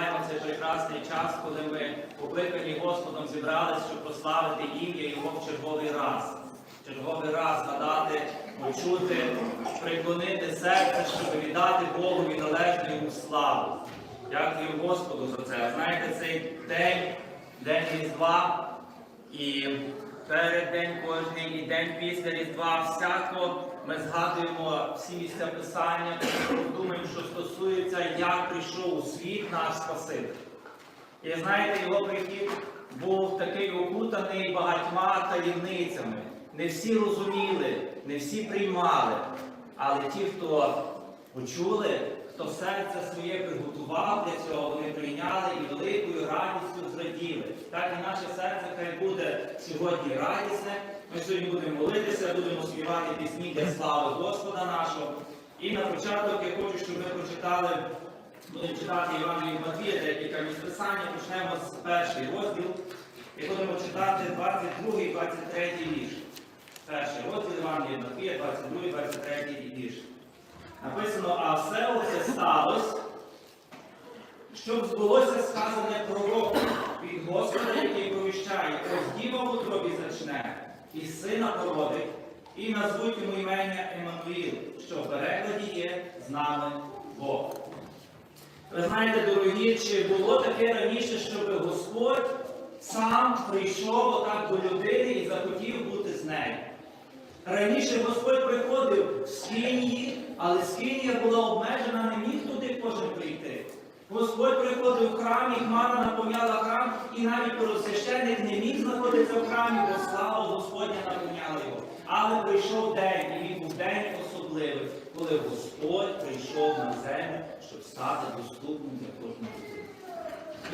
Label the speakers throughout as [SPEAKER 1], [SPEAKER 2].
[SPEAKER 1] маємо цей прекрасний час, коли ми покликані Господом зібрались, щоб прославити ім'я Його в черговий раз. Черговий раз надати, почути, приклонити серце, щоб віддати Богові належну йому славу. Дякую Господу за це. Знаєте, цей день, день Різдва, і перед день кожний, і день після Різдва, всяко ми згадуємо всі місця Писання, думаємо, що стосується, як прийшов у світ наш Спаситель. І знаєте, його прихід був такий окутаний багатьма таємницями. Не всі розуміли, не всі приймали. Але ті, хто почули, хто серце своє приготував для цього, вони прийняли і великою радістю зраділи. Так і наше серце хай буде сьогодні радісне. Ми сьогодні будемо молитися, будемо співати пісні для слави Господа нашого. І на початок я хочу, щоб ми прочитали Будемо читати Євангелію Матвія, декілька місць писання. Почнемо з перший розділ і будемо читати 22 і 23 вірш. Перший розділ Євангелія Матвія, 22 і 23 вірш. Написано, а все оце сталося, щоб збулося сказане пророком від Господа, який провіщає, ось діва в утробі зачне, і сина породить, і назвуть йому імення Еммануїл, що в перекладі є з нами Бог. Ви знаєте, дорогі, чи було таке раніше, щоб Господь сам прийшов отак до людини і захотів бути з нею. Раніше Господь приходив в скинії, але скинія була обмежена, не міг туди кожен прийти. Господь приходив в храм, і хмара наповняла храм, і навіть первосвященник не міг знаходитися в храмі, бо слава Господня наповняла його. Але прийшов день, і він був день особливий, коли Господь прийшов на землю, щоб стати доступним для кожної людини.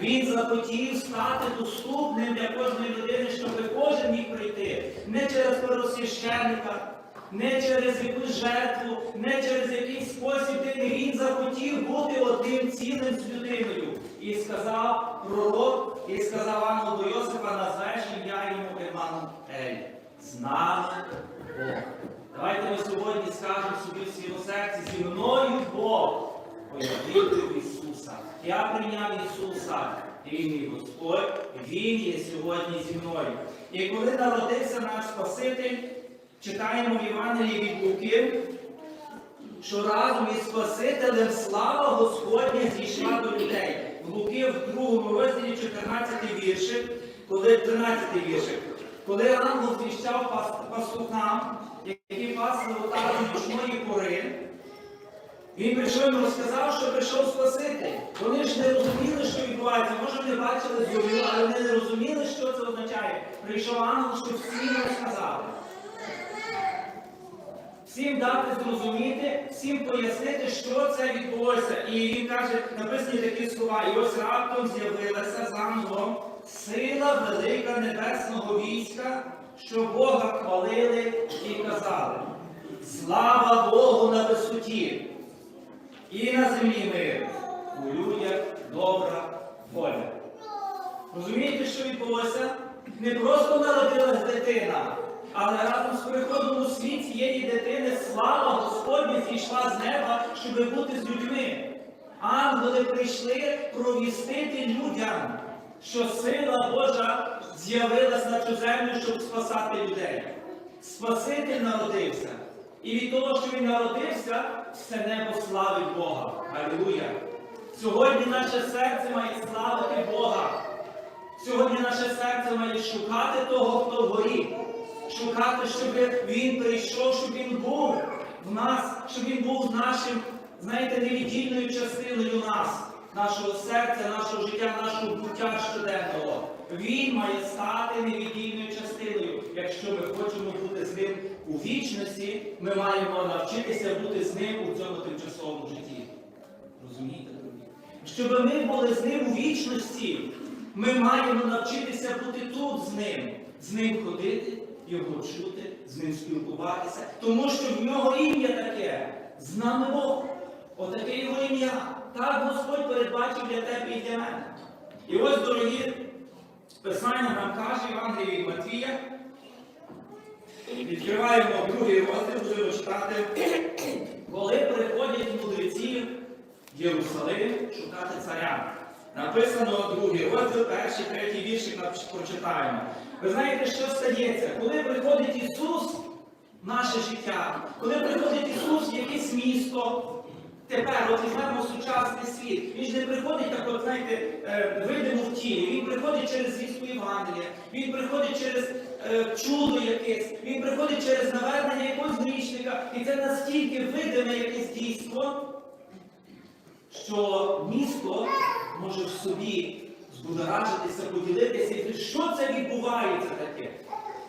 [SPEAKER 1] Він захотів стати доступним для кожної людини, щоб кожен міг прийти. Не через первосвященника, не через якусь жертву, не через якийсь спосіб дини. Він захотів бути одним цілим з людиною. І сказав пророк, і сказав ангел до Йосифа, назвеш ім'я йому Еммануель. З нами Бог. Давайте ми сьогодні скажемо собі в своєму серці, зі мною Бог. Бо Ісуса. Я прийняв Ісуса. Він мій Господь, Він є сьогодні зі мною. І коли народився наш Спаситель, читаємо в Євангелії від Луки, що разом із Спасителем слава Господня зійшла до людей. В Луки в другому розділі 14 віршик, коли 13 віршик, коли ангел звіщав пастухам, які пасли отару нічної пори, він прийшов і розказав, що прийшов Спаситель. Вони ж не розуміли, що відбувається. Може, вони бачили зорю, але вони не розуміли, що це означає. Прийшов ангел, щоб всім розказати. Всім дати зрозуміти, всім пояснити, що це відбулося. І він каже, написані такі слова, і ось раптом з'явилася з ангелом сила велика небесного війська, що Бога хвалили і казали. Слава Богу на висоті! І на землі мир, у людях добра воля. Розумієте, що відбулося? Не просто народилась дитина, але разом з приходом у світ цієї дитини слава Господня зійшла з неба, щоб бути з людьми. Ангели прийшли провістити людям, що сила Божа з'явилась на цю землю, щоб спасати людей. Спаситель народився. І від того, що він народився, все небо славить Бога. Алілуя! Сьогодні наше серце має славити Бога. Сьогодні наше серце має шукати того, хто вгорі. Шукати, щоб він прийшов, щоб він був в нас, щоб він був нашим, знаєте, невіддільною частиною нас, нашого серця, нашого життя, нашого буття щоденного. Він має стати невіддільною частиною. Якщо ми хочемо бути з ним у вічності, ми маємо навчитися бути з ним у цьому тимчасовому житті. Розумієте, друзі? Щоб ми були з ним у вічності, ми маємо навчитися бути тут з ним, з ним ходити, його чути, з ним спілкуватися, тому що в нього ім'я таке, з нами Бог. Отаке його ім'я. Так Господь передбачив для тебе і для мене. І ось, дорогі, Писання нам каже Євангелії від Матвія. Відкриваємо другий розділ, будемо читати, коли приходять мудреці в Єрусалим шукати царя. Написано другий розділ, перший, третій віршик прочитаємо. Ви знаєте, що стається? Коли приходить Ісус в наше життя, коли приходить Ісус в якесь місто, тепер от візьмемо сучасний світ. Він ж не приходить так, от, знаєте, е, видимо в тілі. Він приходить через звістку Євангелія, він приходить через е, чудо якесь, він приходить через навернення якогось грішника. І це настільки видиме якесь дійство, що місто може в собі збудоражитися, поділитися, і що це відбувається таке.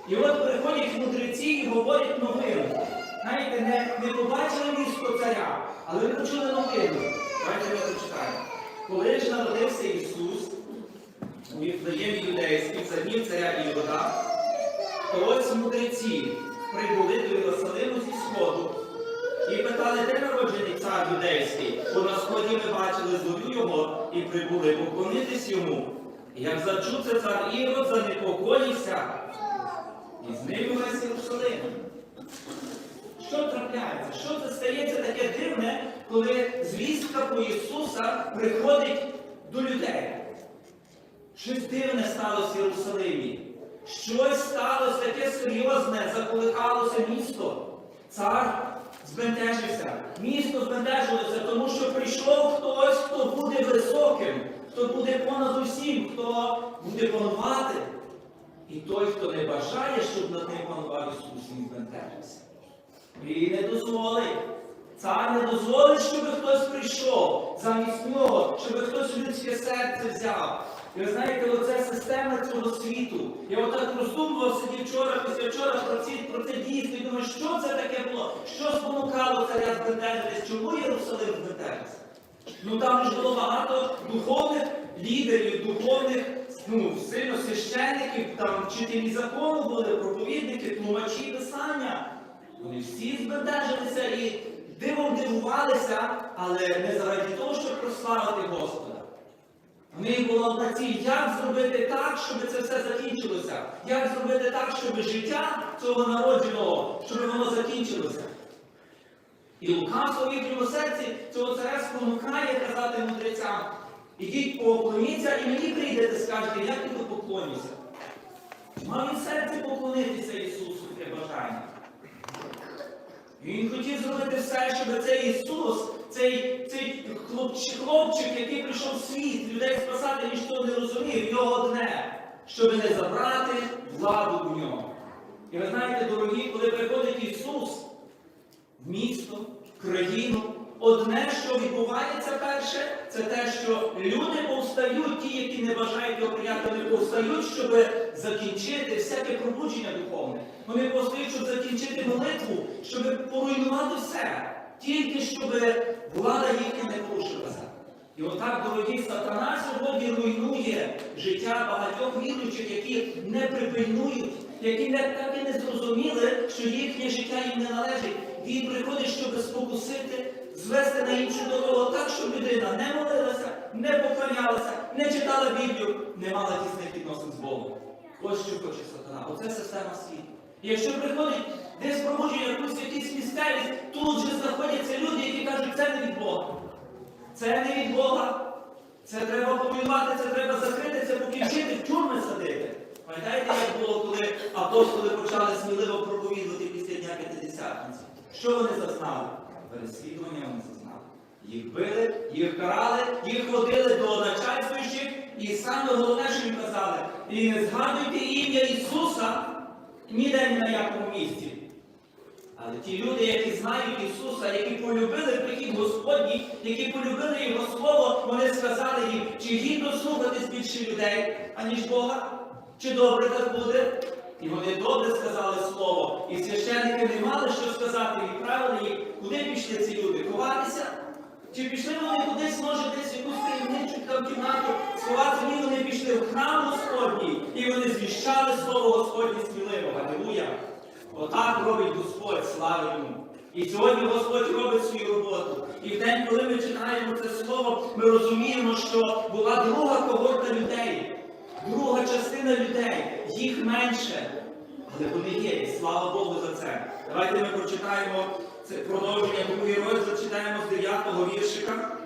[SPEAKER 1] І от приходять мудреці і говорять новину. Знаєте, не, не побачили місто царя, але почули новину. Давайте ми прочитаємо. Коли ж народився Ісус у Віфлеємі юдейській, за днів царя Ірода, то ось мудреці прибули до Єрусалиму зі сходу і питали, де народжений цар юдейський, бо на сході ми бачили зорю його і прибули поклонитись йому. І як зачув це цар Ірод, занепокоївся, і з увесь Єрусалим. Що трапляється? Що це стається таке дивне, коли звістка про Ісуса приходить до людей? Щось дивне сталося в Єрусалимі. Щось сталося таке серйозне, заколихалося місто. Цар збентежився. Місто збентежилося, тому що прийшов хтось, хто буде високим, хто буде понад усім, хто буде панувати. І той, хто не бажає, щоб над ним панував Ісус, він збентежився. І не дозволить. Цар не дозволить, щоб хтось прийшов замість нього, щоб хтось людське серце взяв. Ви знаєте, оце система цього світу. Я отак роздумував собі вчора, після вчора про, ці, про це дійство і думаю, що це таке було? Що спонукало царя збентежитись? Чому Єрусалим збентежився? Ну там ж було багато духовних лідерів, духовних ну, сильно священників, там вчителі закону були, проповідники, тлумачі писання. Вони всі збентежилися і дивом дивувалися, але не заради того, щоб прославити Господа. В них була одна ціль, як зробити так, щоб це все закінчилося. Як зробити так, щоб життя цього народженого, щоб воно закінчилося. І лукавство в їхньому серці цього царя спонукає казати мудрецям, ідіть поклоніться і мені прийдете, скажете, я піду поклонюся. Мав він серці поклонитися Ісусу таке бажання. І Він хотів зробити все, щоб цей Ісус, цей хлопчик, який прийшов в світ, людей спасати, ніхто не розумів, його одне, щоб не забрати владу у нього. І ви знаєте, дорогі, коли приходить Ісус в місто, в країну, одне, що відбувається перше, це те, що люди повстають, ті, які не бажають його прийняти, вони повстають, щоб закінчити всяке пробудження духовне. Вони повстають, щоб закінчити молитву, щоб поруйнувати все, тільки щоб влада їхня не порушилася. І отак, дорогі, сатана сьогодні руйнує життя багатьох віруючих, які не припильнують, які не, так і не зрозуміли, що їхнє життя їм не належить. Він приходить, щоб спокусити, звести на іншу дорогу так, щоб людина не молилася, не поклонялася, не читала Біблію, не мала тісних відносин з Богом. Ось що хоче сатана. Оце система світу. І якщо приходить десь пробудження якусь якісь місцевість, тут же знаходяться люди, які кажуть, це не від Бога. Це не від Бога. Це треба повоювати, це треба закрити, це покінчити, в тюрми садити. Пам'ятаєте, як було, коли апостоли почали сміливо проповідувати після Дня П'ятидесятниці? Що вони зазнали? Переслідування вони зазнали. Їх били, їх карали, їх водили до начальствуючих, і саме головне, що їм казали, і не згадуйте ім'я Ісуса ніде ні на якому місці. Але ті люди, які знають Ісуса, які полюбили прихід Господній, які полюбили Його Слово, вони сказали їм, чи гідно слухатись більше людей, аніж Бога? Чи добре так буде? І вони добре сказали слово. І священники не мали що сказати, відправили їх, куди пішли ці люди? Ховатися? Чи пішли вони кудись, може, десь якусь таємничу там кімнату сховатися? Ні, вони пішли в храм Господній, і вони звіщали слово Господнє сміливо. Галилуя! Отак робить Господь, слава йому. І сьогодні Господь робить свою роботу. І в день, коли ми читаємо це слово, ми розуміємо, що була друга когорта людей, друга частина людей, їх менше. Але вони є, і слава Богу за це. Давайте ми прочитаємо це продовження другий розділ, читаємо з 9 віршика.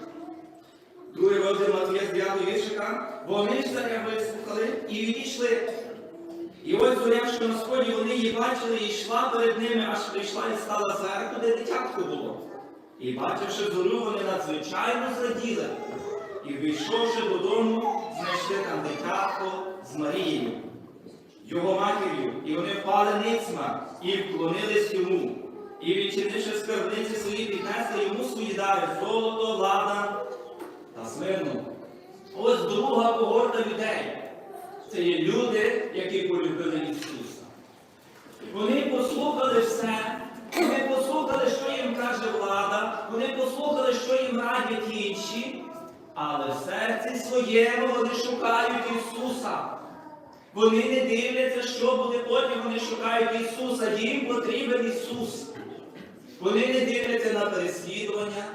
[SPEAKER 2] Другий розділ Матвія з 9 віршика. Вони ж царя вислухали і відійшли. І ось зорявши на сході, вони її бачили і йшла перед ними, аж прийшла і стала зверху, де дитятко було. І бачивши зорю, вони надзвичайно зраділи. І війшовши додому, знайшли там дитятко з Марією, його матір'ю, і вони впали ницьма і вклонились йому. І відчинивши скарбниці свої, піднесли йому свої дари золото, ладан та смирну. Ось друга когорта людей. Це є люди, які полюбили Ісуса. Вони послухали все, вони послухали, що їм каже влада, вони послухали, що їм радять інші, але в серці своєму вони шукають Ісуса. Вони не дивляться, що буде потім, вони шукають Ісуса. Їм потрібен Ісус. Вони не дивляться на переслідування,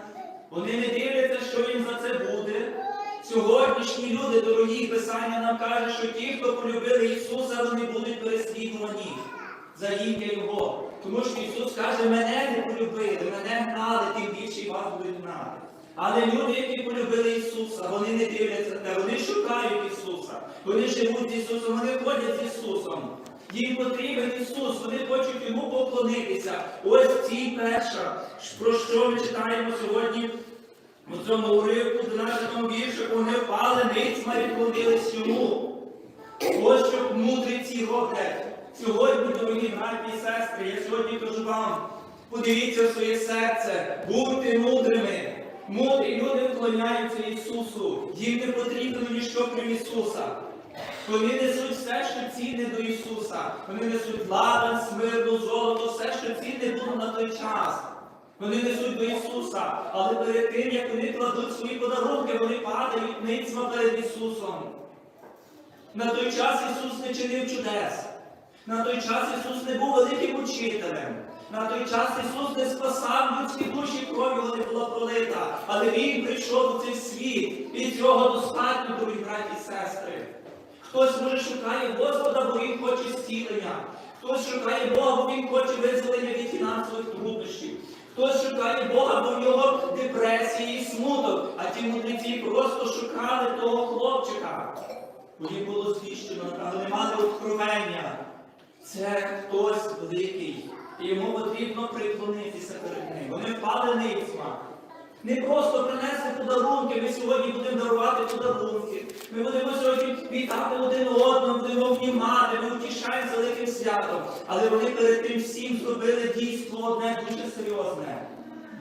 [SPEAKER 2] вони не дивляться, що їм за це буде. Сьогоднішні люди, дорогі Писання нам каже, що ті, хто полюбили Ісуса, вони будуть переслідувані за ім'я Його. Тому що Ісус каже, мене не полюбили, мене гнали, тим більше вас будуть гнати. Але люди, які полюбили Ісуса, вони не дивляться на те, вони шукають Ісуса, вони живуть з Ісусом, вони ходять з Ісусом. Їм потрібен Ісус, вони хочуть йому поклонитися. Ось ці перша, про що ми читаємо сьогодні у цьому уривку, в 12 віршику, вони впали ницьма і вклонились йому. Ось що мудреці роблять. Сьогодні, дорогі браті і сестри, я сьогодні кажу вам, подивіться в своє серце, будьте мудрими. Мудрі люди вклоняються Ісусу. Їм не потрібно ніщо крім Ісуса. Вони несуть все, що цінне до Ісуса. Вони несуть ладан, смирну, золото, все, що цінне було на той час. Вони несуть до Ісуса, але перед тим, як вони кладуть свої подарунки, вони падають ницьма перед Ісусом. На той час Ісус не чинив чудес. На той час Ісус не був великим учителем. На той час Ісус не спасав людські душі, кров'ю вони була пролита. Але Він прийшов у цей світ. І цього достатньо, дорогі браті і сестри. Хтось може шукає Господа, бо він хоче зцілення. Хтось шукає Бога, бо він хоче визволення від фінансових труднощів. Хтось шукає Бога, бо в нього депресії і смуток, а ті мудреці просто шукали того хлопчика. Бо їм було звіщено, але не мали откровення. Це хтось великий. І йому потрібно приклонитися перед ним. Вони впали ницьма. Не просто принесли подарунки, ми сьогодні будемо дарувати подарунки. Ми будемо сьогодні вітати один одного, будемо обнімати, ми утішаємо великим святом. Але вони перед тим всім зробили дійство одне дуже серйозне.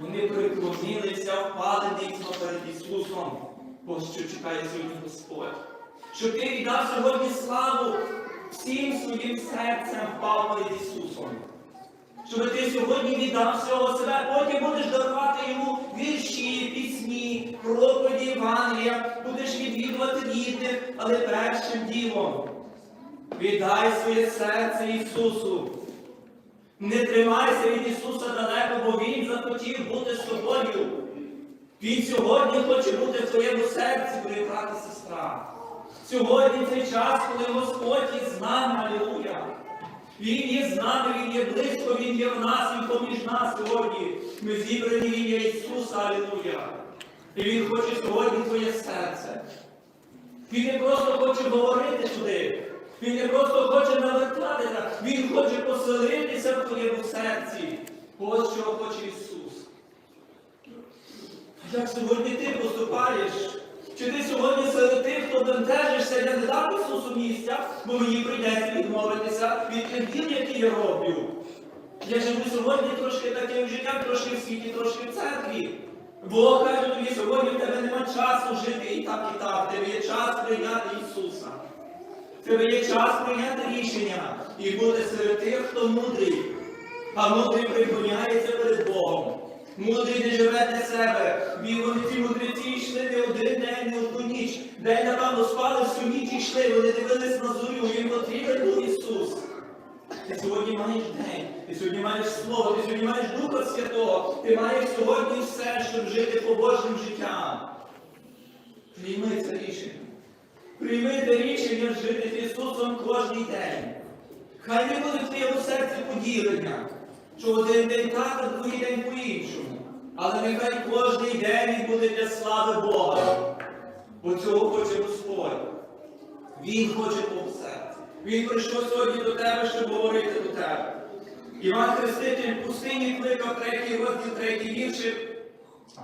[SPEAKER 2] Вони приклонилися, впали ницьмо перед Ісусом. Ось що чекає сьогодні Господь. Щоб ти віддав сьогодні славу всім своїм серцем впав перед Ісусом. Сьогодні віддав всього себе, потім будеш дарувати йому вірші, пісні, проповіді Євангелія, будеш відвідувати рідних, але першим ділом віддай своє серце Ісусу. Не тримайся від Ісуса далеко, бо Він захотів бути з тобою. Він сьогодні хоче бути в твоєму серці, твоя брат і сестра. Сьогодні цей час, коли Господь із нами, алілуя. Він є з нами, Він є близько, Він є в нас, Він поміж нас сьогодні. Ми зібрані в ім'я Ісуса, Алілуя. І Він хоче сьогодні твоє серце. Він не просто хоче говорити туди. Він не просто хоче навертатися, Він хоче поселитися в твоєму серці. Ось чого хоче Ісус. Як сьогодні ти поступаєш? Чи ти сьогодні серед тих, хто бентежишся, я не дам Ісусу місця, бо мені прийдеться відмовитися від тих діл, які я роблю. Я живу сьогодні трошки таким життям, трошки в світі, трошки в церкві. Бог каже тобі, сьогодні в тебе нема часу жити і так, і так. В тебе є час прийняти Ісуса. В тебе є час прийняти рішення і бути серед тих, хто мудрий. А мудрий припиняється перед Богом. Мудрий не живе для себе. Вони ці мудреці йшли не один день, не одну ніч. День, напевно, спали всю ніч і йшли. Вони дивились на зорю, їм потрібен був Ісус. Ти сьогодні маєш день, ти сьогодні маєш слово, ти сьогодні маєш Духа Святого, ти маєш сьогодні все, щоб жити побожним життям. Прийми це рішення. Прийми це рішення жити з Ісусом кожен день. Хай не буде в твоєму серці поділення, що один день так, а другий день по-іншому. Але нехай кожен день буде для слави Бога. Бо цього хоче Господь. Він хоче твого серця. Він прийшов сьогодні до тебе, щоб говорити до тебе. Іван Хреститель в пустині кликав третій розділ, третій віршик.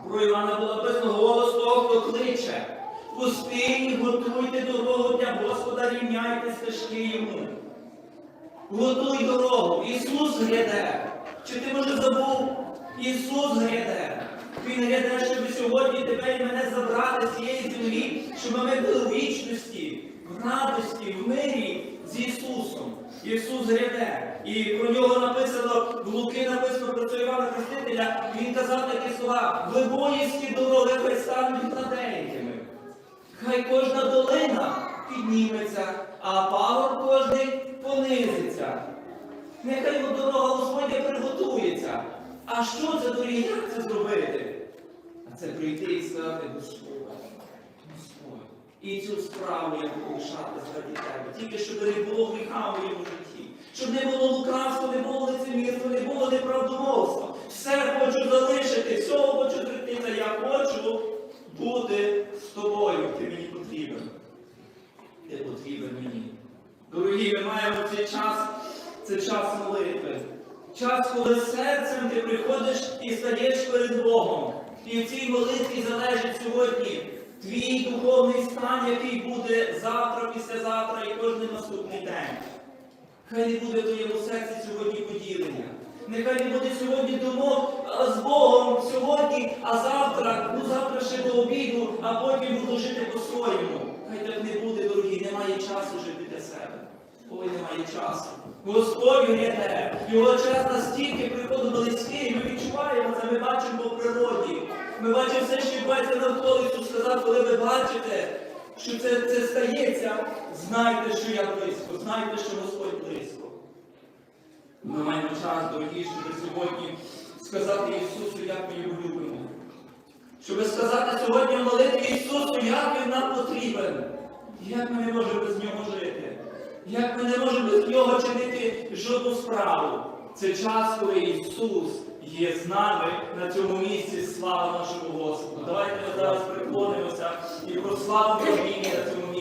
[SPEAKER 2] Про Івана було написано голос того, хто кличе. Пустині готуйте дорогу для Господа, рівняйте стежки йому. Готуй дорогу. Ісус гряде. Чи ти може забув? Ісус гряде. Він гряде, щоб сьогодні тебе і мене забрати з цієї землі, щоб ми були в вічності, в радості, в мирі з Ісусом. Ісус гряде. І про нього написано, в Луки написано про цього Івана Хрестителя, він казав такі слова, глибоїські дороги хай стануть гладенькими. Хай кожна долина підніметься, а пагор кожний понизиться. Нехай дорога Господня. А що це дорогі, як це зробити? А це прийти і сказати Господь, Господь, і цю справу я буду лишати заради тебе. Тільки щоб не було гріха в моєму житті, щоб не було лукавства, не було лицемірства, не було неправдомовства. Все хочу залишити, всього хочу зректися. Я хочу бути з тобою. Ти мені потрібен. Ти потрібен мені. Дорогі, ми маємо цей час, це час молитви. Час, коли серцем ти приходиш і стаєш перед Богом. І в цій молитві залежить сьогодні твій духовний стан, який буде завтра, післязавтра і кожен наступний день. Хай не буде в твоєму серці сьогодні поділення. Нехай не буде сьогодні думок з Богом сьогодні, а завтра, ну завтра ще до обіду, а потім буду жити по-своєму. Хай так не буде, дорогі, немає часу жити для себе. Ой, немає часу. Господь гряде, його час настільки приходить близький, ми відчуваємо це, ми бачимо по природі. Ми бачимо все, що відбувається навколо Ісус сказав, коли ви бачите, що це, це стається, знайте, що я близько, знайте, що Господь близько. Ми маємо час, дорогі, щоб сьогодні сказати Ісусу, як ми його любимо. Щоб сказати сьогодні молитві Ісусу, як Він нам потрібен. Як ми не можемо без нього жити? Як ми не можемо без нього чинити жодну справу? Це час, коли Ісус є з нами на цьому місці. Слава нашому Господу. Давайте ми зараз приклонимося і прославимо ім'я на цьому місці.